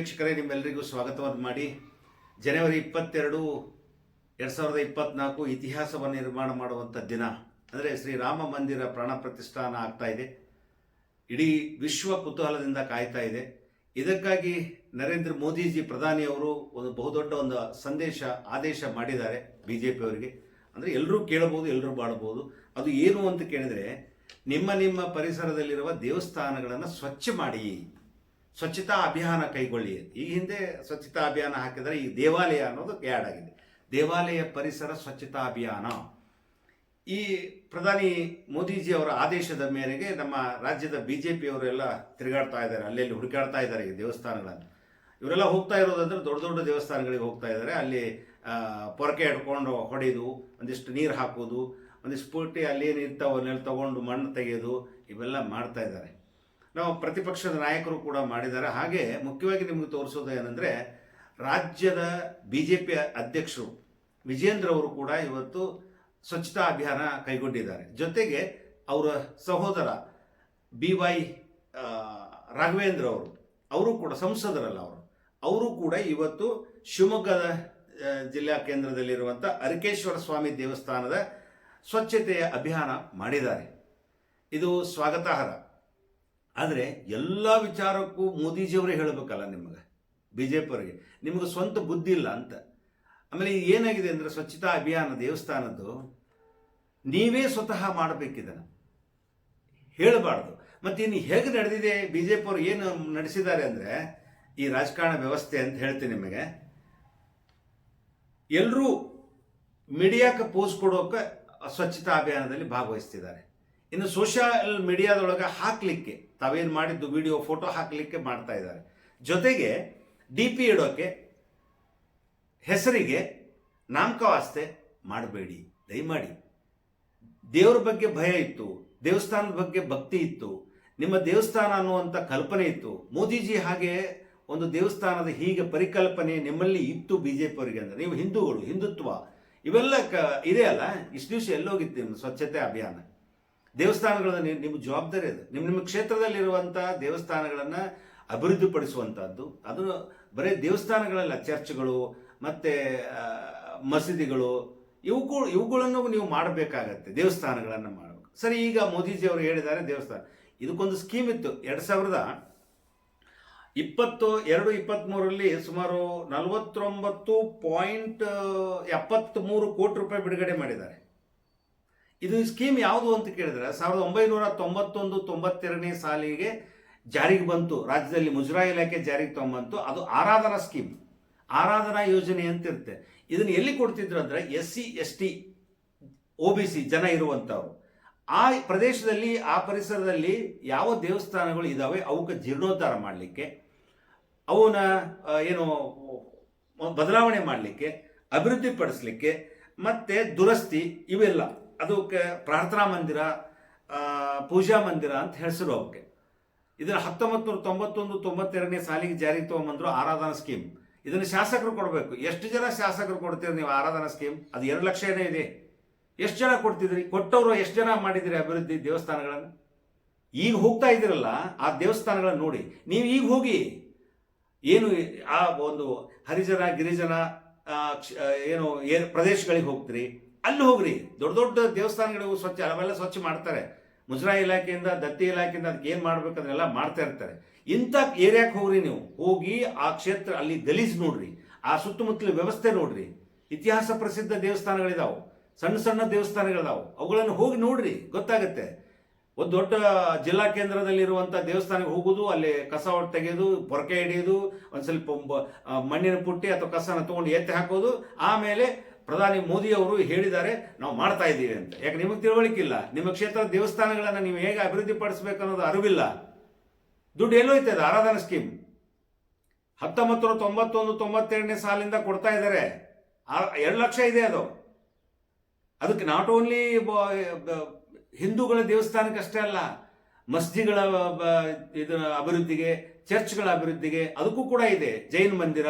ವೀಕ್ಷಕರೇ ನಿಮ್ಮೆಲ್ಲರಿಗೂ ಸ್ವಾಗತವನ್ನು ಮಾಡಿ. ಜನವರಿ ಇಪ್ಪತ್ತೆರಡು, ಎರಡು ಸಾವಿರದ ಇಪ್ಪತ್ನಾಲ್ಕು ಇತಿಹಾಸವನ್ನು ನಿರ್ಮಾಣ ಮಾಡುವಂಥ ದಿನ. ಅಂದರೆ ಶ್ರೀರಾಮ ಮಂದಿರ ಪ್ರಾಣ ಪ್ರತಿಷ್ಠಾನ ಆಗ್ತಾ ಇದೆ. ಇಡೀ ವಿಶ್ವ ಕುತೂಹಲದಿಂದ ಕಾಯ್ತಾ ಇದೆ. ಇದಕ್ಕಾಗಿ ನರೇಂದ್ರ ಮೋದಿಜಿ ಪ್ರಧಾನಿಯವರು ಒಂದು ಬಹುದೊಡ್ಡ ಒಂದು ಸಂದೇಶ, ಆದೇಶ ಮಾಡಿದ್ದಾರೆ ಬಿ ಜೆ ಪಿಯವರಿಗೆ ಅಂದರೆ ಎಲ್ಲರೂ ಕೇಳಬಹುದು ಎಲ್ಲರೂ ಬಾಳಬಹುದು. ಅದು ಏನು ಅಂತ ಕೇಳಿದರೆ, ನಿಮ್ಮ ನಿಮ್ಮ ಪರಿಸರದಲ್ಲಿರುವ ದೇವಸ್ಥಾನಗಳನ್ನು ಸ್ವಚ್ಛ ಮಾಡಿ. ಸ್ವಚ್ಛತಾ ಅಭಿಯಾನ ಕೈಗೊಳ್ಳಿ ಈ ಹಿಂದೆ ಸ್ವಚ್ಛತಾ ಅಭಿಯಾನ ಹಾಕಿದರೆ ಈ ದೇವಾಲಯ ಅನ್ನೋದು ಆ್ಯಡ್ ಆಗಿದೆ. ದೇವಾಲಯ ಪರಿಸರ ಸ್ವಚ್ಛತಾ ಅಭಿಯಾನ. ಈ ಪ್ರಧಾನಿ ಮೋದಿಜಿ ಅವರ ಆದೇಶದ ಮೇರೆಗೆ ನಮ್ಮ ರಾಜ್ಯದ ಬಿ ಜೆ ಪಿಯವರೆಲ್ಲ ತಿರುಗಾಡ್ತಾ ಇದ್ದಾರೆ, ಅಲ್ಲೆಲ್ಲಿ ಹುಡುಕಾಡ್ತಾ ಇದ್ದಾರೆ ಈ ದೇವಸ್ಥಾನಗಳನ್ನು. ಇವರೆಲ್ಲ ಹೋಗ್ತಾ ಇರೋದಂದ್ರೆ ದೊಡ್ಡ ದೊಡ್ಡ ದೇವಸ್ಥಾನಗಳಿಗೆ ಹೋಗ್ತಾ ಇದ್ದಾರೆ. ಅಲ್ಲಿ ಪೊರಕೆ ಹಿಡ್ಕೊಂಡು ಹೊಡೆದು, ಒಂದಿಷ್ಟು ನೀರು ಹಾಕೋದು, ಒಂದಿಷ್ಟು ಪುಟ್ಟಿ ಅಲ್ಲಿ ಏನು ಇರ್ತಾವೆ ಅವನ್ನೆಲ್ಲ ತಗೊಂಡು ಮಣ್ಣು ತೆಗೆಯೋದು ಇವೆಲ್ಲ ಮಾಡ್ತಾ ಇದ್ದಾರೆ. ನಾವು ಪ್ರತಿಪಕ್ಷದ ನಾಯಕರು ಕೂಡ ಮಾಡಿದ್ದಾರೆ. ಹಾಗೆ ಮುಖ್ಯವಾಗಿ ನಿಮಗೆ ತೋರಿಸೋದು ಏನಂದರೆ, ರಾಜ್ಯದ ಬಿ ಜೆ ಪಿ ಅಧ್ಯಕ್ಷರು ವಿಜೇಂದ್ರ ಅವರು ಕೂಡ ಇವತ್ತು ಸ್ವಚ್ಛತಾ ಅಭಿಯಾನ ಕೈಗೊಂಡಿದ್ದಾರೆ. ಜೊತೆಗೆ ಅವರ ಸಹೋದರ ಬಿ ವೈ ರಾಘವೇಂದ್ರ ಅವರು ಅವರು ಕೂಡ ಸಂಸದರಲ್ಲ ಅವರು ಅವರು ಕೂಡ ಇವತ್ತು ಶಿವಮೊಗ್ಗದ ಜಿಲ್ಲಾ ಕೇಂದ್ರದಲ್ಲಿರುವಂಥ ಅರಕೇಶ್ವರ ಸ್ವಾಮಿ ದೇವಸ್ಥಾನದ ಸ್ವಚ್ಛತೆಯ ಅಭಿಯಾನ ಮಾಡಿದ್ದಾರೆ. ಇದು ಸ್ವಾಗತಾರ್ಹ. ಆದರೆ ಎಲ್ಲ ವಿಚಾರಕ್ಕೂ ಮೋದಿಜಿಯವರೇ ಹೇಳಬೇಕಲ್ಲ ನಿಮಗೆ ಬಿ ಜೆ ಪಿಯವರಿಗೆ ನಿಮಗೆ ಸ್ವಂತ ಬುದ್ಧಿ ಇಲ್ಲ ಅಂತ. ಆಮೇಲೆ ಏನಾಗಿದೆ ಅಂದರೆ ಸ್ವಚ್ಛತಾ ಅಭಿಯಾನ ದೇವಸ್ಥಾನದ್ದು, ನೀವೇ ಸ್ವತಃ ಮಾಡಬೇಕಿದನ್ನು ಹೇಳಬಾರ್ದು. ಮತ್ತು ಇನ್ನು ಹೇಗೆ ನಡೆದಿದೆ ಬಿ ಜೆ ಪಿಯವರು ಏನು ನಡೆಸಿದ್ದಾರೆ ಅಂದರೆ, ಈ ರಾಜಕಾರಣ ವ್ಯವಸ್ಥೆ ಅಂತ ಹೇಳ್ತೀನಿ ನಿಮಗೆ. ಎಲ್ಲರೂ ಮೀಡಿಯಾಕ್ಕೆ ಪೋಸ್ ಕೊಡೋಕೆ ಸ್ವಚ್ಛತಾ ಅಭಿಯಾನದಲ್ಲಿ ಭಾಗವಹಿಸ್ತಿದ್ದಾರೆ. ಇನ್ನು ಸೋಷಿಯಲ್ ಮೀಡಿಯಾದೊಳಗೆ ಹಾಕಲಿಕ್ಕೆ, ತಾವೇನು ಮಾಡಿದ್ದು ವಿಡಿಯೋ, ಫೋಟೋ ಹಾಕಲಿಕ್ಕೆ ಮಾಡ್ತಾ ಇದ್ದಾರೆ. ಜೊತೆಗೆ ಡಿ ಪಿ ಇಡೋಕೆ ಹೆಸರಿಗೆ ನಾಮಕವಾಸ್ತೆ ಮಾಡಬೇಡಿ, ದಯಮಾಡಿ. ದೇವ್ರ ಬಗ್ಗೆ ಭಯ ಇತ್ತು, ದೇವಸ್ಥಾನದ ಬಗ್ಗೆ ಭಕ್ತಿ ಇತ್ತು, ನಿಮ್ಮ ದೇವಸ್ಥಾನ ಅನ್ನುವಂಥ ಕಲ್ಪನೆ ಇತ್ತು. ಮೋದಿಜಿ ಹಾಗೆ ಒಂದು ದೇವಸ್ಥಾನದ ಹೀಗೆ ಪರಿಕಲ್ಪನೆ ನಿಮ್ಮಲ್ಲಿ ಇತ್ತು ಬಿ ಜೆ ಪಿಯವರಿಗೆ ಅಂದರೆ. ನೀವು ಹಿಂದೂಗಳು, ಹಿಂದುತ್ವ, ಇವೆಲ್ಲ ಕ, ಇದೆ ಅಲ್ಲ? ಇಷ್ಟು ದಿವಸ ಎಲ್ಲೋಗಿತ್ತು ನಿಮ್ಮ ಸ್ವಚ್ಛತೆ ಅಭಿಯಾನ. ದೇವಸ್ಥಾನಗಳನ್ನು ನಿಮ್ಮ ಜವಾಬ್ದಾರಿ ಅದು. ನಿಮ್ಮ ನಿಮ್ಮ ಕ್ಷೇತ್ರದಲ್ಲಿರುವಂಥ ದೇವಸ್ಥಾನಗಳನ್ನು ಅಭಿವೃದ್ಧಿಪಡಿಸುವಂಥದ್ದು ಅದು ಬರೀ ದೇವಸ್ಥಾನಗಳಲ್ಲ ಚರ್ಚ್ಗಳು ಮತ್ತು ಮಸೀದಿಗಳು ಇವುಗಳು ಇವುಗಳನ್ನು ನೀವು ಮಾಡಬೇಕಾಗತ್ತೆ. ದೇವಸ್ಥಾನಗಳನ್ನು ಮಾಡಬೇಕು. ಸರಿ, ಈಗ ಮೋದಿಜಿ ಅವರು ಹೇಳಿದ್ದಾರೆ ದೇವಸ್ಥಾನ. ಇದಕ್ಕೊಂದು ಸ್ಕೀಮ್ ಇತ್ತು. ಎರಡು ಸಾವಿರದ ಇಪ್ಪತ್ತು, ಎರಡು ಇಪ್ಪತ್ತ್ಮೂರರಲ್ಲಿ ಸುಮಾರು ನಲವತ್ತೊಂಬತ್ತು ಪಾಯಿಂಟ್ ಎಪ್ಪತ್ತ್ಮೂರು ಕೋಟಿ ರೂಪಾಯಿ ಬಿಡುಗಡೆ ಮಾಡಿದ್ದಾರೆ. ಇದು ಸ್ಕೀಮ್ ಯಾವುದು ಅಂತ ಕೇಳಿದ್ರೆ ಸಾವಿರದ ಒಂಬೈನೂರ ತೊಂಬತ್ತೊಂದು, ತೊಂಬತ್ತೆರಡನೇ ಸಾಲಿಗೆ ಜಾರಿಗೆ ಬಂತು. ರಾಜ್ಯದಲ್ಲಿ ಮುಜರಾಯಿ ಇಲಾಖೆ ಜಾರಿಗೆ ತೊಗೊಂಬಂತು ಅದು ಆರಾಧನಾ ಸ್ಕೀಮ್ ಆರಾಧನಾ ಯೋಜನೆ ಅಂತ ಇರುತ್ತೆ ಇದನ್ನು ಎಲ್ಲಿ ಕೊಡ್ತಿದ್ರು ಅಂದರೆ S C, S T O B C ಜನ ಇರುವಂಥವ್ರು. ಆ ಪ್ರದೇಶದಲ್ಲಿ, ಆ ಪರಿಸರದಲ್ಲಿ ಯಾವ ದೇವಸ್ಥಾನಗಳು ಇದ್ದಾವೆ ಅವಕ್ಕೆ ಜೀರ್ಣೋದ್ಧಾರ ಮಾಡಲಿಕ್ಕೆ ಅವನ ಏನು, ಬದಲಾವಣೆ ಮಾಡಲಿಕ್ಕೆ, ಅಭಿವೃದ್ಧಿಪಡಿಸಲಿಕ್ಕೆ, ಮತ್ತು ದುರಸ್ತಿ ಇವೆಲ್ಲ. ಅದಕ್ಕೆ ಪ್ರಾರ್ಥನಾ ಮಂದಿರ ಪೂಜಾ ಮಂದಿರ ಅಂತ ಹೆಸರು ಅವಕ್ಕೆ ಇದರ ಹತ್ತೊಂಬತ್ತು ನೂರ ತೊಂಬತ್ತೊಂದು, ತೊಂಬತ್ತೆರಡನೇ ಸಾಲಿಗೆ ಜಾರಿಗೆ ತೊಗೊಂಬಂದ್ರು ಆರಾಧನಾ ಸ್ಕೀಮ್. ಇದನ್ನು ಶಾಸಕರು ಕೊಡಬೇಕು. ಎಷ್ಟು ಜನ ಶಾಸಕರು ಕೊಡ್ತೀರಿ ನೀವು ಆರಾಧನಾ ಸ್ಕೀಮ್? ಅದು ಎರಡು ಲಕ್ಷ ಏನೇ ಇದೆ. ಎಷ್ಟು ಜನ ಕೊಡ್ತಿದ್ರಿ? ಕೊಟ್ಟವರು ಎಷ್ಟು ಜನ ಮಾಡಿದಿರಿ ಅಭಿವೃದ್ಧಿ ದೇವಸ್ಥಾನಗಳನ್ನು? ಈಗ ಹೋಗ್ತಾ ಇದ್ದೀರಲ್ಲ, ಆ ದೇವಸ್ಥಾನಗಳನ್ನು ನೋಡಿ. ನೀವು ಈಗ ಹೋಗಿ, ಏನು ಆ ಒಂದು ಹರಿಜನ, ಗಿರಿಜನ ಏನು ಏನ್ ಪ್ರದೇಶಗಳಿಗೆ ಹೋಗ್ತೀರಿ? ಅಲ್ಲಿ ಹೋಗ್ರಿ. ದೊಡ್ಡ ದೊಡ್ಡ ದೇವಸ್ಥಾನಗಳಿಗೂ ಸ್ವಚ್ಛ, ಅವೆಲ್ಲ ಸ್ವಚ್ಛ ಮಾಡ್ತಾರೆ. ಮುಜರಾಯಿ ಇಲಾಖೆಯಿಂದ, ದತ್ತಿ ಇಲಾಖೆಯಿಂದ ಅದಕ್ಕೆ ಏನು ಮಾಡ್ಬೇಕಂದ್ರೆಲ್ಲ ಮಾಡ್ತಾ ಇರ್ತಾರೆ. ಇಂಥ ಏರಿಯಾಕ್ಕೆ ಹೋಗ್ರಿ ನೀವು. ಹೋಗಿ ಆ ಕ್ಷೇತ್ರ ಅಲ್ಲಿ ಗಲೀಜ್ ನೋಡ್ರಿ. ಆ ಸುತ್ತಮುತ್ತಲ ವ್ಯವಸ್ಥೆ ನೋಡ್ರಿ. ಇತಿಹಾಸ ಪ್ರಸಿದ್ಧ ದೇವಸ್ಥಾನಗಳಿದಾವೆ. ಸಣ್ಣ ಸಣ್ಣ ದೇವಸ್ಥಾನಗಳಿದಾವೆ. ಅವುಗಳನ್ನು ಹೋಗಿ ನೋಡ್ರಿ. ಗೊತ್ತಾಗುತ್ತೆ. ಒಂದು ದೊಡ್ಡ ಜಿಲ್ಲಾ ಕೇಂದ್ರದಲ್ಲಿರುವಂಥ ದೇವಸ್ಥಾನಕ್ಕೆ ಹೋಗೋದು, ಅಲ್ಲಿ ಕಸ ಹೊಟ್ಟು ತೆಗೆಯೋದು ಪೊರಕೆ ಹಿಡಿಯೋದು ಒಂದು ಸ್ವಲ್ಪ ಮಣ್ಣಿನ ಪುಟ್ಟಿ ಅಥವಾ ಕಸನ ತಗೊಂಡು ಎತ್ತಿ ಹಾಕೋದು, ಆಮೇಲೆ ಪ್ರಧಾನಿ ಮೋದಿ ಅವರು ಹೇಳಿದ್ದಾರೆ, ನಾವು ಮಾಡ್ತಾ ಇದ್ದೀವಿ ಅಂತ. ಯಾಕೆ, ನಿಮಗೆ ತಿಳುವಳಿಕಿಲ್ಲ? ನಿಮ್ಮ ಕ್ಷೇತ್ರದ ದೇವಸ್ಥಾನಗಳನ್ನು ನೀವು ಹೇಗೆ ಅಭಿವೃದ್ಧಿ ಪಡಿಸ್ಬೇಕು ಅನ್ನೋದು ಅರಿವಿಲ್ಲ. ದುಡ್ಡು ಎಲ್ಲೋಯ್ತದೆ ಅದು? ಆರಾಧನಾ ಸ್ಕೀಮ್. ಹತ್ತೊಂಬತ್ತು ತೊಂಬತ್ತೊಂದು, ತೊಂಬತ್ತೆರಡನೇ ಸಾಲಿಂದ ಕೊಡ್ತಾ ಇದ್ದಾರೆ. ಎರಡು ಲಕ್ಷ ಇದೆ ಅದು. ಅದಕ್ಕೆ ನಾಟ್ ಓನ್ಲಿ ಹಿಂದೂಗಳ ದೇವಸ್ಥಾನಕ್ಕೆ ಅಷ್ಟೇ ಅಲ್ಲ ಮಸ್ಜಿಗಳ ಇದರ ಅಭಿವೃದ್ಧಿಗೆ, ಚರ್ಚ್ಗಳ ಅಭಿವೃದ್ಧಿಗೆ ಅದಕ್ಕೂ ಕೂಡ ಇದೆ. ಜೈನ್ ಮಂದಿರ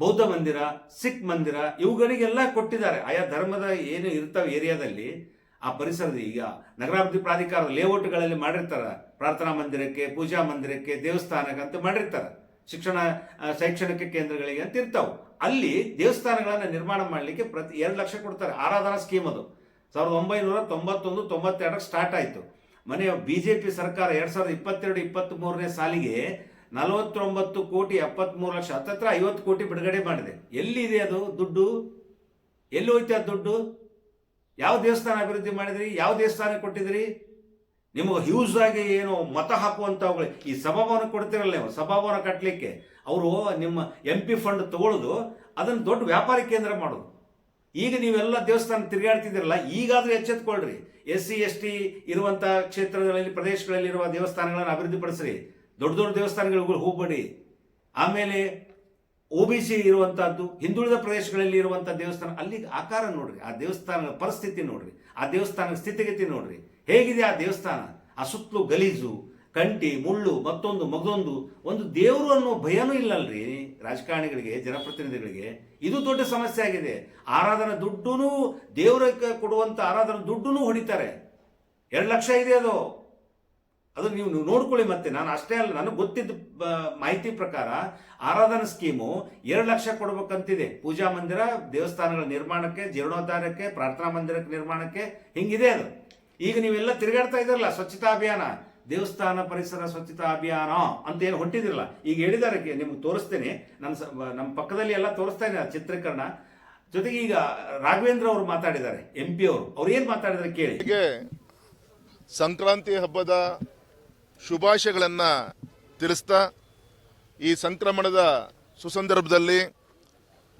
ಬೌದ್ಧ ಮಂದಿರ, ಸಿಖ್ ಮಂದಿರ, ಇವುಗಳಿಗೆಲ್ಲ ಕೊಟ್ಟಿದ್ದಾರೆ. ಆಯಾ ಧರ್ಮದ ಏನು ಇರ್ತಾವೆ ಏರಿಯಾದಲ್ಲಿ, ಆ ಪರಿಸರದ ಈಗ ನಗರಾಭಿವೃದ್ಧಿ ಪ್ರಾಧಿಕಾರದ ಲೇಔಟ್ಗಳಲ್ಲಿ ಮಾಡಿರ್ತಾರೆ. ಪ್ರಾರ್ಥನಾ ಮಂದಿರಕ್ಕೆ, ಪೂಜಾ ಮಂದಿರಕ್ಕೆ, ದೇವಸ್ಥಾನಕ್ಕೆ ಅಂತ ಮಾಡಿರ್ತಾರೆ. ಶಿಕ್ಷಣ ಶೈಕ್ಷಣಿಕ ಕೇಂದ್ರಗಳಿಗೆ ಅಂತ ಇರ್ತಾವೆ. ಅಲ್ಲಿ ದೇವಸ್ಥಾನಗಳನ್ನು ನಿರ್ಮಾಣ ಮಾಡಲಿಕ್ಕೆ ಪ್ರತಿ ಎರಡು ಲಕ್ಷ ಕೊಡ್ತಾರೆ. ಆರಾಧನಾ ಸ್ಕೀಮ್ ಅದು. ಸಾವಿರದ ಒಂಬೈನೂರ ತೊಂಬತ್ತೊಂದು, ತೊಂಬತ್ತೆರಡಕ್ಕೆ ಸ್ಟಾರ್ಟ್ ಆಯಿತು. ಮನೆಯ ಬಿ ಜೆ ಪಿ ಸರ್ಕಾರ ಎರಡು ಸಾವಿರದ ಇಪ್ಪತ್ತೆರಡು, ಇಪ್ಪತ್ತ್ ಮೂರನೇ ಸಾಲಿಗೆ ನಲವತ್ತೊಂಬತ್ತು ಕೋಟಿ ಎಪ್ಪತ್ತ್ಮೂರು ಲಕ್ಷ, ಹತ್ತತ್ರ ಐವತ್ತು ಕೋಟಿ ಬಿಡುಗಡೆ ಮಾಡಿದೆ. ಎಲ್ಲಿದೆ ಅದು ದುಡ್ಡು? ಎಲ್ಲಿ ಹೋಯ್ತು ಅದು ದುಡ್ಡು? ಯಾವ ದೇವಸ್ಥಾನ ಅಭಿವೃದ್ಧಿ ಮಾಡಿದ್ರಿ? ಯಾವ ದೇವಸ್ಥಾನ ಕೊಟ್ಟಿದ್ರಿ? ನಿಮಗೆ ಹ್ಯೂಸ್ ಆಗಿ ಏನು ಮತ ಹಾಕುವಂಥವುಗಳು. ಈ ಸಭಾಭವನ ಕೊಡ್ತಿರಲ್ಲ ನೀವು, ಸಭಾಭವನ ಕಟ್ಟಲಿಕ್ಕೆ ಅವರು ನಿಮ್ಮ ಎಂ ಪಿ ಫಂಡ್ ತಗೊಳ್ಳೋದು ಅದನ್ನು ದೊಡ್ಡ ವ್ಯಾಪಾರ ಕೇಂದ್ರ ಮಾಡೋದು. ಈಗ ನೀವೆಲ್ಲ ದೇವಸ್ಥಾನ ತಿರುಗಾಡ್ತಿದ್ದೀರಲ್ಲ, ಈಗಾದರೂ ಎಚ್ಚೆತ್ಕೊಳ್ರಿ. ಎಸ್ ಸಿ ಎಸ್ ಟಿ ಇರುವಂಥ ಕ್ಷೇತ್ರಗಳಲ್ಲಿ ಪ್ರದೇಶಗಳಲ್ಲಿರುವ ದೇವಸ್ಥಾನಗಳನ್ನು ಅಭಿವೃದ್ಧಿಪಡಿಸ್ರಿ. ದೊಡ್ಡ ದೊಡ್ಡ ದೇವಸ್ಥಾನಗಳಿಗೆ ಹೋಗ್ಬೇಡಿ. ಆಮೇಲೆ ಒ ಬಿ ಸಿ ಇರುವಂಥದ್ದು ಹಿಂದುಳಿದ ಪ್ರದೇಶಗಳಲ್ಲಿ ಇರುವಂಥ ದೇವಸ್ಥಾನ, ಅಲ್ಲಿ ಆಕಾರ ನೋಡ್ರಿ, ಆ ದೇವಸ್ಥಾನದ ಪರಿಸ್ಥಿತಿ ನೋಡ್ರಿ, ಆ ದೇವಸ್ಥಾನದ ಸ್ಥಿತಿಗತಿ ನೋಡ್ರಿ. ಹೇಗಿದೆ ಆ ದೇವಸ್ಥಾನ? ಆ ಸುತ್ತಲೂ ಗಲೀಜು, ಕಂಟಿ, ಮುಳ್ಳು, ಮತ್ತೊಂದು, ಮಗದೊಂದು, ಒಂದು ದೇವರು ಅನ್ನೋ ಭಯನೂ ಇಲ್ಲಲ್ರಿ. ರಾಜಕಾರಣಿಗಳಿಗೆ, ಜನಪ್ರತಿನಿಧಿಗಳಿಗೆ ಇದು ದೊಡ್ಡ ಸಮಸ್ಯೆ ಆಗಿದೆ. ಆರಾಧನಾ ದುಡ್ಡು ದೇವರಕ್ಕೆ ಕೊಡುವಂಥ ಆರಾಧನಾ ದುಡ್ಡು ಹೊಡಿತಾರೆ. ಎರಡು ಲಕ್ಷ ಇದೆ ಅದು. ಅದು ನೀವು ನೋಡ್ಕೊಳ್ಳಿ ಮತ್ತೆ. ನಾನು ಅಷ್ಟೇ ಅಲ್ಲ, ನನಗೆ ಗೊತ್ತಿದ್ದ ಮಾಹಿತಿ ಪ್ರಕಾರ ಆರಾಧನಾ ಸ್ಕೀಮು ಎರಡು ಲಕ್ಷ ಕೊಡ್ಬೇಕಂತಿದೆ. ಪೂಜಾ ಮಂದಿರ, ದೇವಸ್ಥಾನಗಳ ನಿರ್ಮಾಣಕ್ಕೆ, ಜೀರ್ಣೋದ್ಧಾರಕ್ಕೆ, ಪ್ರಾರ್ಥನಾ ಮಂದಿರಕ್ಕೆ ನಿರ್ಮಾಣಕ್ಕೆ ಹಿಂಗಿದೆ ಅದು. ಈಗ ನೀವೆಲ್ಲ ತಿರುಗಾಡ್ತಾ ಇದ್ರಲ್ಲ ಸ್ವಚ್ಛತಾ ಅಭಿಯಾನ. ದೇವಸ್ಥಾನ ಪರಿಸರ ಸ್ವಚ್ಛತಾ ಅಭಿಯಾನ ಅಂತ ಏನು ಹೊಟ್ಟಿದಿರಲ್ಲ ಈಗ ಹೇಳಿದಾರೆ ನಿಮ್ಗೆ ತೋರಿಸ್ತೇನೆ. ನನ್ನ ನಮ್ಮ ಪಕ್ಕದಲ್ಲಿ ಎಲ್ಲ ತೋರಿಸ್ತಾ ಇದ್ದೀನಿ ಚಿತ್ರೀಕರಣ. ಜೊತೆಗೆ ಈಗ ರಾಘವೇಂದ್ರ ಅವರು ಮಾತಾಡಿದ್ದಾರೆ, ಎಂ ಪಿ ಅವರು. ಅವ್ರು ಏನು ಮಾತಾಡಿದ್ದಾರೆ ಕೇಳಿ. ಸಂಕ್ರಾಂತಿ ಹಬ್ಬದ ಶುಭಾಶಯಗಳನ್ನು ತಿಳಿಸ್ತಾ ಈ ಸಂಕ್ರಮಣದ ಸುಸಂದರ್ಭದಲ್ಲಿ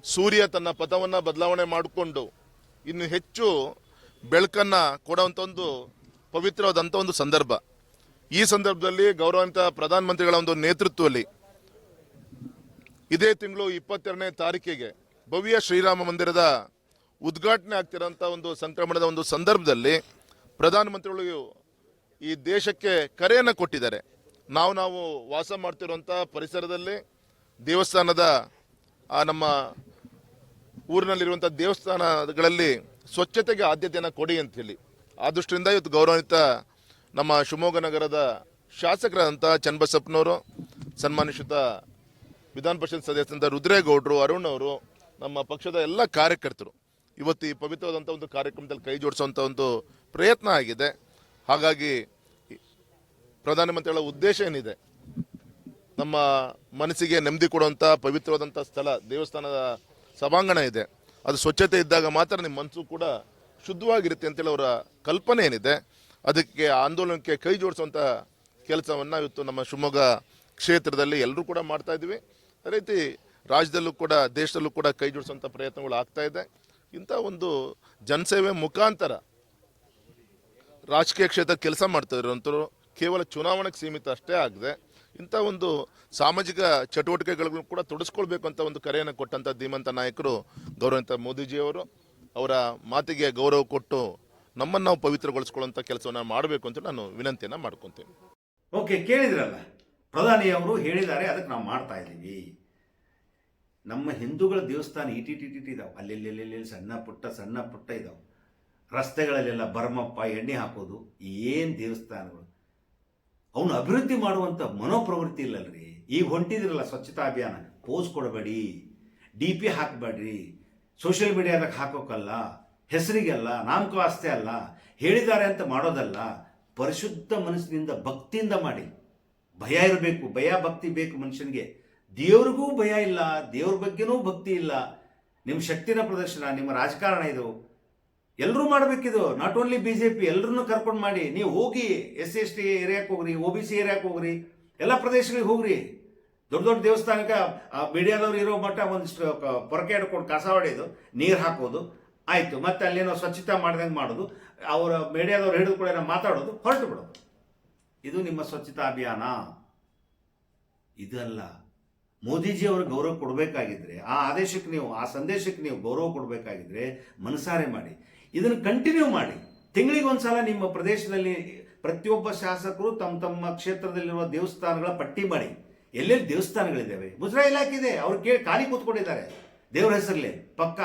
ಸೂರ್ಯ ತನ್ನ ಪಥವನ್ನು ಬದಲಾವಣೆ ಮಾಡಿಕೊಂಡು ಇನ್ನು ಹೆಚ್ಚು ಬೆಳಕನ್ನು ಕೊಡುವಂಥ ಒಂದು ಪವಿತ್ರವಾದಂಥ ಒಂದು ಸಂದರ್ಭ. ಈ ಸಂದರ್ಭದಲ್ಲಿ ಗೌರವಾನ್ವಿತ ಪ್ರಧಾನಮಂತ್ರಿಗಳ ಒಂದು ನೇತೃತ್ವದಲ್ಲಿ ಇದೇ ತಿಂಗಳು ಇಪ್ಪತ್ತೆರಡನೇ ತಾರೀಕಿಗೆ ಭವ್ಯ ಶ್ರೀರಾಮ ಮಂದಿರದ ಉದ್ಘಾಟನೆ ಆಗ್ತಿರೋಂಥ ಒಂದು ಸಂಕ್ರಮಣದ ಒಂದು ಸಂದರ್ಭದಲ್ಲಿ ಪ್ರಧಾನಮಂತ್ರಿಗಳು ಈ ದೇಶಕ್ಕೆ ಕರೆಯನ್ನು ಕೊಟ್ಟಿದ್ದಾರೆ. ನಾವು ನಾವು ವಾಸ ಮಾಡ್ತಿರುವಂಥ ಪರಿಸರದಲ್ಲಿ ದೇವಸ್ಥಾನದ, ಆ, ನಮ್ಮ ಊರಿನಲ್ಲಿರುವಂಥ ದೇವಸ್ಥಾನಗಳಲ್ಲಿ ಸ್ವಚ್ಛತೆಗೆ ಆದ್ಯತೆಯನ್ನು ಕೊಡಿ ಅಂತ ಹೇಳಿ ಆ ದೃಷ್ಟಿಯಿಂದ ಇವತ್ತು ಗೌರವಾನ್ವಿತ ನಮ್ಮ ಶಿವಮೊಗ್ಗ ನಗರದ ಶಾಸಕರಾದಂಥ ಚನ್ನಬಸಪ್ಪನವರು, ಸನ್ಮಾನಿಸಿದ ವಿಧಾನ ಪರಿಷತ್ ಸದಸ್ಯರಂತ ರುದ್ರೇಗೌಡರು ಅರುಣ್ ಅವರು ನಮ್ಮ ಪಕ್ಷದ ಎಲ್ಲ ಕಾರ್ಯಕರ್ತರು ಇವತ್ತು ಈ ಪವಿತ್ರವಾದಂಥ ಒಂದು ಕಾರ್ಯಕ್ರಮದಲ್ಲಿ ಕೈ ಜೋಡಿಸುವಂಥ ಒಂದು ಪ್ರಯತ್ನ ಆಗಿದೆ. ಹಾಗಾಗಿ ಪ್ರಧಾನಮಂತ್ರಿಗಳ ಉದ್ದೇಶ ಏನಿದೆ? ನಮ್ಮ ಮನಸ್ಸಿಗೆ ನೆಮ್ಮದಿ ಕೊಡುವಂಥ ಪವಿತ್ರವಾದಂಥ ಸ್ಥಳ, ದೇವಸ್ಥಾನದ ಸಭಾಂಗಣ ಇದೆ. ಅದು ಸ್ವಚ್ಛತೆ ಇದ್ದಾಗ ಮಾತ್ರ ನಿಮ್ಮ ಮನಸ್ಸು ಕೂಡ ಶುದ್ಧವಾಗಿರುತ್ತೆ ಅಂತೇಳಿ ಅವರ ಕಲ್ಪನೆ ಏನಿದೆ. ಅದಕ್ಕೆ ಆಂದೋಲನಕ್ಕೆ ಕೈ ಜೋಡಿಸುವಂಥ ಕೆಲಸವನ್ನು ಇವತ್ತು ನಮ್ಮ ಶಿವಮೊಗ್ಗ ಕ್ಷೇತ್ರದಲ್ಲಿ ಎಲ್ಲರೂ ಕೂಡ ಮಾಡ್ತಾ ಇದ್ದೀವಿ. ಅದೇ ರೀತಿ ರಾಜ್ಯದಲ್ಲೂ ಕೂಡ, ದೇಶದಲ್ಲೂ ಕೂಡ ಕೈ ಜೋಡಿಸುವಂಥ ಪ್ರಯತ್ನಗಳು ಆಗ್ತಾ ಇದೆ. ಇಂಥ ಒಂದು ಜನಸೇವೆ ಮುಖಾಂತರ ರಾಜಕೀಯ ಕ್ಷೇತ್ರ ಕೆಲಸ ಮಾಡ್ತಾ ಕೇವಲ ಚುನಾವಣೆಗೆ ಸೀಮಿತ ಅಷ್ಟೇ ಆಗದೆ ಇಂಥ ಒಂದು ಸಾಮಾಜಿಕ ಚಟುವಟಿಕೆಗಳನ್ನು ಕೂಡ ತೊಡಸ್ಕೊಳ್ಬೇಕು ಅಂತ ಒಂದು ಕರೆಯನ್ನು ಕೊಟ್ಟಂಥ ಧೀಮಂತ ನಾಯಕರು ಗೌರವಂತ ಮೋದಿಜಿಯವರು, ಅವರ ಮಾತಿಗೆ ಗೌರವ ಕೊಟ್ಟು ನಮ್ಮನ್ನು ನಾವು ಪವಿತ್ರಗೊಳಿಸ್ಕೊಳ್ಳುವಂಥ ಕೆಲಸವನ್ನು ಮಾಡಬೇಕು ಅಂತ ನಾನು ವಿನಂತಿಯನ್ನು ಮಾಡ್ಕೊತೀನಿ. ಓಕೆ, ಕೇಳಿದ್ರಲ್ಲ ಪ್ರಧಾನಿಯವರು ಹೇಳಿದ್ದಾರೆ, ಅದಕ್ಕೆ ನಾವು ಮಾಡ್ತಾ ಇದ್ದೀವಿ. ನಮ್ಮ ಹಿಂದೂಗಳ ದೇವಸ್ಥಾನ ಇಟಿ ಇದಾವೆ. ಅಲ್ಲೆಲ್ಲೆಲ್ಲೆಲ್ಲಿ ಸಣ್ಣ ಪುಟ್ಟ ಸಣ್ಣ ಪುಟ್ಟ ಇದಾವೆ. ರಸ್ತೆಗಳಲ್ಲೆಲ್ಲ ಬರ್ಮಪ್ಪ ಎಣ್ಣೆ ಹಾಕೋದು, ಏನು ದೇವಸ್ಥಾನಗಳು. ಅವನು ಅಭಿವೃದ್ಧಿ ಮಾಡುವಂಥ ಮನೋಪ್ರವೃತ್ತಿ ಇಲ್ಲಲ್ರಿ. ಈಗ ಹೊಂಟಿದ್ರಲ್ಲ ಸ್ವಚ್ಛತಾ ಅಭಿಯಾನ. ಪೋಸ್ ಕೊಡಬೇಡಿ. ಡಿ ಪಿ ಹಾಕಬೇಡ್ರಿ. ಸೋಷಿಯಲ್ ಮೀಡಿಯಾದಾಗ ಹಾಕೋಕ್ಕಲ್ಲ ಹೆಸರಿಗೆಲ್ಲ ನಾಮಕಾಸ್ತೆ ಅಲ್ಲ. ಹೇಳಿದ್ದಾರೆ ಅಂತ ಮಾಡೋದಲ್ಲ. ಪರಿಶುದ್ಧ ಮನಸ್ಸಿನಿಂದ ಭಕ್ತಿಯಿಂದ ಮಾಡಿ. ಭಯ ಇರಬೇಕು. ಭಯ, ಭಕ್ತಿ ಬೇಕು ಮನುಷ್ಯನಿಗೆ. ದೇವ್ರಿಗೂ ಭಯ ಇಲ್ಲ. ದೇವ್ರ ಬಗ್ಗೆನೂ ಭಕ್ತಿ ಇಲ್ಲ. ನಿಮ್ಮ ಶಕ್ತಿನ ಪ್ರದರ್ಶನ, ನಿಮ್ಮ ರಾಜಕಾರಣ ಇದು. ಎಲ್ಲರೂ ಮಾಡಬೇಕಿದು. Not only B J P ಎಲ್ಲರನ್ನೂ ಕರ್ಕೊಂಡು ಮಾಡಿ. ನೀವು ಹೋಗಿ ಎಸ್ ಸಿ, ಎಸ್ ಟಿ ಏರಿಯಾಕ್ಕೆ ಹೋಗ್ರಿ ಒ ಬಿ ಸಿ ಏರಿಯಾಕ್ಕೆ ಹೋಗ್ರಿ. ಎಲ್ಲ ಪ್ರದೇಶಗಳಿಗೆ ಹೋಗ್ರಿ. ದೊಡ್ಡ ದೊಡ್ಡ ದೇವಸ್ಥಾನಕ್ಕೆ ಮೀಡಿಯಾದವ್ರು ಇರೋ ಮಟ್ಟ ಒಂದಿಷ್ಟು ಪೊರಕೆ ಹಿಡ್ಕೊಂಡು ಕಸ ಹೊಡೆಯೋದು ನೀರು ಹಾಕೋದು. ಆಯಿತು. ಮತ್ತೆ ಅಲ್ಲೇನೋ ಸ್ವಚ್ಛತೆ ಮಾಡ್ದಂಗೆ ಮಾಡೋದು. ಅವರ ಮೀಡಿಯಾದವ್ರು ಹಿಡಿದು ಕೂಡ ಏನೋ ಮಾತಾಡೋದು, ಹೊರಟು ಬಿಡೋದು. ಇದು ನಿಮ್ಮ ಸ್ವಚ್ಛತಾ ಅಭಿಯಾನ. ಇದಲ್ಲ. ಮೋದಿಜಿ ಅವರು ಗೌರವ ಕೊಡಬೇಕಾಗಿದ್ರೆ, ಆ ಆದೇಶಕ್ಕೆ ನೀವು, ಆ ಸಂದೇಶಕ್ಕೆ ನೀವು ಗೌರವ ಕೊಡಬೇಕಾಗಿದ್ರೆ ಮನಸಾರೆ ಮಾಡಿ. ಇದನ್ನು ಕಂಟಿನ್ಯೂ ಮಾಡಿ. ತಿಂಗಳಿಗೆ ಒಂದ್ಸಲ ನಿಮ್ಮ ಪ್ರದೇಶದಲ್ಲಿ ಪ್ರತಿಯೊಬ್ಬ ಶಾಸಕರು ತಮ್ಮ ತಮ್ಮ ಕ್ಷೇತ್ರದಲ್ಲಿರುವ ದೇವಸ್ಥಾನಗಳ ಪಟ್ಟಿ ಮಾಡಿ. ಎಲ್ಲೆಲ್ಲಿ ದೇವಸ್ಥಾನಗಳಿದ್ದಾವೆ? ಮುಜರಾ ಇಲಾಖೆ ಇದೆ. ಅವ್ರು ಕೇಳಿ ಖಾಲಿ ಕೂತ್ಕೊಂಡಿದ್ದಾರೆ. ದೇವ್ರ ಹೆಸರಲ್ಲಿ. ಪಕ್ಕ.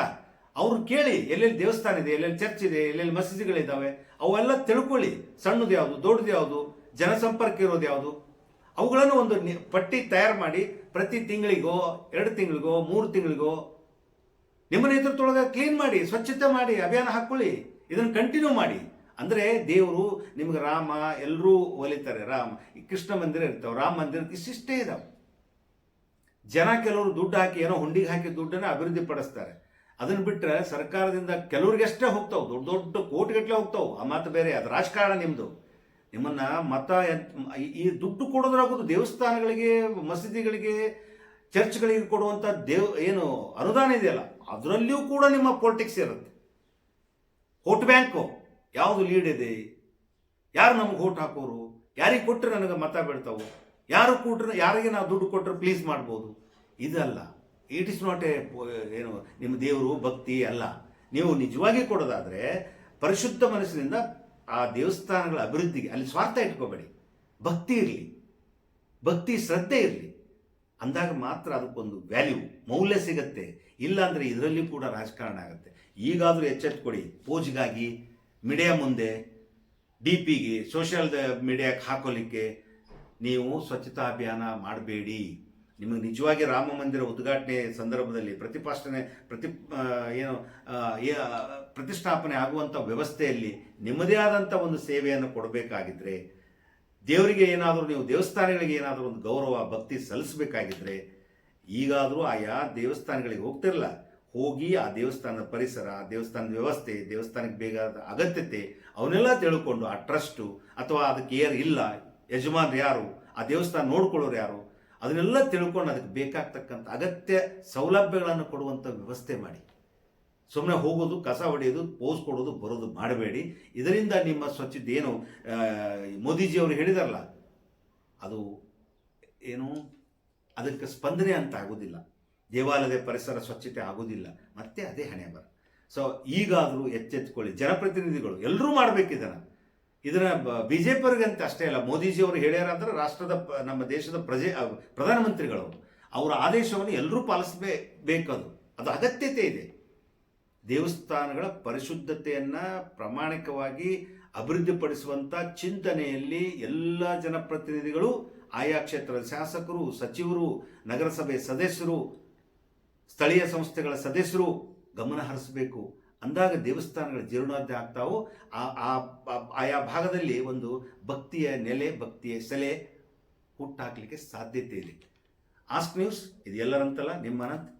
ಅವ್ರು ಕೇಳಿ ಎಲ್ಲೆಲ್ಲಿ ದೇವಸ್ಥಾನ ಇದೆ, ಎಲ್ಲೆಲ್ಲಿ ಚರ್ಚ್ ಇದೆ, ಎಲ್ಲೆಲ್ಲಿ ಮಸೀದಿಗಳಿದ್ದಾವೆ, ಅವೆಲ್ಲ ತಿಳ್ಕೊಳ್ಳಿ. ಸಣ್ಣದು ಯಾವುದು, ದೊಡ್ಡದು ಯಾವುದು, ಜನಸಂಪರ್ಕ ಇರೋದು ಯಾವುದು. ಅವುಗಳನ್ನು ಒಂದು ಪಟ್ಟಿ ತಯಾರು ಮಾಡಿ ಪ್ರತಿ ತಿಂಗಳಿಗೋ, ಎರಡು ತಿಂಗಳಿಗೋ, ಮೂರು ತಿಂಗಳಿಗೋ ನಿಮ್ಮ ನೇತೃತ್ವದೊಳಗೆ ಕ್ಲೀನ್ ಮಾಡಿ, ಸ್ವಚ್ಛತೆ ಮಾಡಿ, ಅಭಿಯಾನ ಹಾಕೊಳ್ಳಿ, ಇದನ್ನು ಕಂಟಿನ್ಯೂ ಮಾಡಿ. ಅಂದರೆ ದೇವರು ನಿಮ್ಗೆ ರಾಮ ಎಲ್ಲರೂ ಒಲಿತಾರೆ, ರಾಮ. ಈ ಕೃಷ್ಣ ಮಂದಿರ ಇರ್ತಾವೆ, ರಾಮ ಮಂದಿರ ಇಷ್ಟಿಷ್ಟೇ ಇದಾವೆ. ಜನ ಕೆಲವರು ದುಡ್ಡು ಹಾಕಿ, ಏನೋ ಹುಂಡಿಗೆ ಹಾಕಿ ದುಡ್ಡನ್ನು ಅಭಿವೃದ್ಧಿ ಪಡಿಸ್ತಾರೆ. ಅದನ್ನು ಬಿಟ್ಟರೆ ಸರ್ಕಾರದಿಂದ ಕೆಲವ್ರಿಗಷ್ಟೇ ಹೋಗ್ತಾವೆ, ದೊಡ್ಡ ದೊಡ್ಡ ಕೋಟಿಗಟ್ಟಲೆ ಹೋಗ್ತಾವೆ. ಆ ಮಾತು ಬೇರೆ, ಅದು ರಾಜಕಾರಣ ನಿಮ್ಮದು ನಿಮ್ಮನ್ನ ಮತ ಈ ದುಡ್ಡು ಕೊಡೋದ್ರಾಗೋದು ದೇವಸ್ಥಾನಗಳಿಗೆ, ಮಸೀದಿಗಳಿಗೆ, ಚರ್ಚ್ಗಳಿಗೆ ಕೊಡುವಂಥ ದೇವ್, ಏನು ಅನುದಾನ ಇದೆಯಲ್ಲ ಅದರಲ್ಲಿಯೂ ಕೂಡ ನಿಮ್ಮ ಪೊಲಿಟಿಕ್ಸ್ ಇರುತ್ತೆ. ವೋಟ್ ಬ್ಯಾಂಕು ಯಾವುದು ಲೀಡ್ ಇದೆ? ಯಾರು ನಮ್ಗೆ ವೋಟ್ ಹಾಕೋರು? ಯಾರಿಗೆ ಕೊಟ್ಟರೆ ನನಗೆ ಮತ ಬೀಳ್ತಾವೆ? ಯಾರು ಕೊಟ್ಟರೆ ಯಾರಿಗೆ ನಾವು ದುಡ್ಡು ಕೊಟ್ಟರೆ ಪ್ಲೀಸ್ ಮಾಡ್ಬೋದು? ಇದಲ್ಲ. ಇಟ್ ಇಸ್ ನಾಟ್ ಎ ಏನು, ನಿಮ್ಮ ದೇವರು, ಭಕ್ತಿ ಅಲ್ಲ. ನೀವು ನಿಜವಾಗಿ ಕೊಡೋದಾದರೆ ಪರಿಶುದ್ಧ ಮನಸ್ಸಿನಿಂದ ಆ ದೇವಸ್ಥಾನಗಳ ಅಭಿವೃದ್ಧಿಗೆ, ಅಲ್ಲಿ ಸ್ವಾರ್ಥ ಇಟ್ಕೋಬೇಡಿ. ಭಕ್ತಿ ಇರಲಿ. ಭಕ್ತಿ, ಶ್ರದ್ಧೆ ಇರಲಿ. ಅಂದಾಗ ಮಾತ್ರ ಅದಕ್ಕೊಂದು ವ್ಯಾಲ್ಯೂ ಮೌಲ್ಯ ಸಿಗತ್ತೆ. ಇಲ್ಲ ಅಂದರೆ ಇದರಲ್ಲಿ ಕೂಡ ರಾಜಕಾರಣ ಆಗುತ್ತೆ. ಈಗಾದರೂ ಎಚ್ಚೆತ್ಕೊಡಿ ಪೋಜ್ಗಾಗಿ ಮೀಡಿಯಾ ಮುಂದೆ ಡಿ ಪಿಗೆ ಸೋಷಿಯಲ್ ಮೀಡಿಯಾಕ್ಕೆ ಹಾಕೋಲಿಕ್ಕೆ ನೀವು ಸ್ವಚ್ಛತಾ ಅಭಿಯಾನ ಮಾಡಬೇಡಿ. ನಿಮಗೆ ನಿಜವಾಗಿ ರಾಮ ಮಂದಿರ ಉದ್ಘಾಟನೆ ಸಂದರ್ಭದಲ್ಲಿ ಪ್ರತಿಪಾಷ್ಟನೆ, ಪ್ರತಿ ಏನು ಪ್ರತಿಷ್ಠಾಪನೆ ಆಗುವಂಥ ವ್ಯವಸ್ಥೆಯಲ್ಲಿ ನಿಮ್ಮದೇ ಆದಂಥ ಒಂದು ಸೇವೆಯನ್ನು ಕೊಡಬೇಕಾಗಿದ್ದರೆ ದೇವರಿಗೆ ಏನಾದರೂ ನೀವು ದೇವಸ್ಥಾನಗಳಿಗೆ ಏನಾದರೂ ಒಂದು ಗೌರವ, ಭಕ್ತಿ ಸಲ್ಲಿಸಬೇಕಾಗಿದ್ರೆ ಈಗಾದರೂ ಆಯಾ ದೇವಸ್ಥಾನಗಳಿಗೆ ಹೋಗ್ತಿರಲ್ಲ ಹೋಗಿ ಆ ದೇವಸ್ಥಾನದ ಪರಿಸರ, ಆ ದೇವಸ್ಥಾನದ ವ್ಯವಸ್ಥೆ, ದೇವಸ್ಥಾನಕ್ಕೆ ಬೇಕಾದ ಅಗತ್ಯತೆ ಅವನ್ನೆಲ್ಲ ತಿಳ್ಕೊಂಡು ಆ ಟ್ರಸ್ಟು ಅಥವಾ ಅದಕ್ಕೆ ಏರ್ ಇಲ್ಲ, ಯಜಮಾನ್ರು ಯಾರು, ಆ ದೇವಸ್ಥಾನ ನೋಡ್ಕೊಳ್ಳೋರು ಯಾರು, ಅದನ್ನೆಲ್ಲ ತಿಳ್ಕೊಂಡು ಅದಕ್ಕೆ ಬೇಕಾಗ್ತಕ್ಕಂಥ ಅಗತ್ಯ ಸೌಲಭ್ಯಗಳನ್ನು ಕೊಡುವಂಥ ವ್ಯವಸ್ಥೆ ಮಾಡಿ. ಸುಮ್ಮನೆ ಹೋಗೋದು, ಕಸ ಹೊಡೆಯೋದು, ಪೋಸ್ ಕೊಡೋದು, ಬರೋದು ಮಾಡಬೇಡಿ. ಇದರಿಂದ ನಿಮ್ಮ ಸ್ವಚ್ಛತೆ ಏನು ಮೋದಿಜಿಯವರು ಹೇಳಿದಾರಲ್ಲ, ಅದು ಏನು? ಅದಕ್ಕೆ ಸ್ಪಂದನೆ ಅಂತ ಆಗೋದಿಲ್ಲ. ದೇವಾಲಯದ ಪರಿಸರ ಸ್ವಚ್ಛತೆ ಆಗೋದಿಲ್ಲ. ಮತ್ತೆ ಅದೇ ಹಣೆ ಬರ. ಸೊ ಈಗಾದರೂ ಎಚ್ಚೆತ್ಕೊಳ್ಳಿ. ಜನಪ್ರತಿನಿಧಿಗಳು ಎಲ್ಲರೂ ಮಾಡಬೇಕು ಇದರ ಬಿ ಜೆ ಪಿಯವ್ರಿಗಂತ ಅಷ್ಟೇ ಅಲ್ಲ, ಮೋದಿಜಿಯವರು ಹೇಳ್ಯಾರ ಅಂದ್ರೆ ರಾಷ್ಟ್ರದ ನಮ್ಮ ದೇಶದ ಪ್ರಜೆ ಪ್ರಧಾನಮಂತ್ರಿಗಳು ಅವರ. ಆದೇಶವನ್ನು ಎಲ್ಲರೂ ಪಾಲಿಸಬೇ, ಬೇಕದು. ಅದು ಅಗತ್ಯತೆ ಇದೆ. ದೇವಸ್ಥಾನಗಳ ಪರಿಶುದ್ಧತೆಯನ್ನು ಪ್ರಾಮಾಣಿಕವಾಗಿ ಅಭಿವೃದ್ಧಿಪಡಿಸುವಂಥ ಚಿಂತನೆಯಲ್ಲಿ ಎಲ್ಲ ಜನಪ್ರತಿನಿಧಿಗಳು, ಆಯಾ ಕ್ಷೇತ್ರದ ಶಾಸಕರು, ಸಚಿವರು, ನಗರಸಭೆ ಸದಸ್ಯರು, ಸ್ಥಳೀಯ ಸಂಸ್ಥೆಗಳ ಸದಸ್ಯರು ಗಮನ ಹರಿಸಬೇಕು. ಅಂದಾಗ ದೇವಸ್ಥಾನಗಳ ಜೀರ್ಣೋದ್ಧಾರ ಆಗ್ತಾವು, ಆ ಆಯಾ ಭಾಗದಲ್ಲಿ ಒಂದು ಭಕ್ತಿಯ ನೆಲೆ, ಭಕ್ತಿಯ ಸೆಲೆ ಹುಟ್ಟಾಕಲಿಕ್ಕೆ ಸಾಧ್ಯತೆ ಇದೆ. ಆಸ್ಕ್ ನ್ಯೂಸ್ ಇದು ಎಲ್ಲರಂತಲ್ಲ, ನಿಮ್ಮ ಅನಂತ್.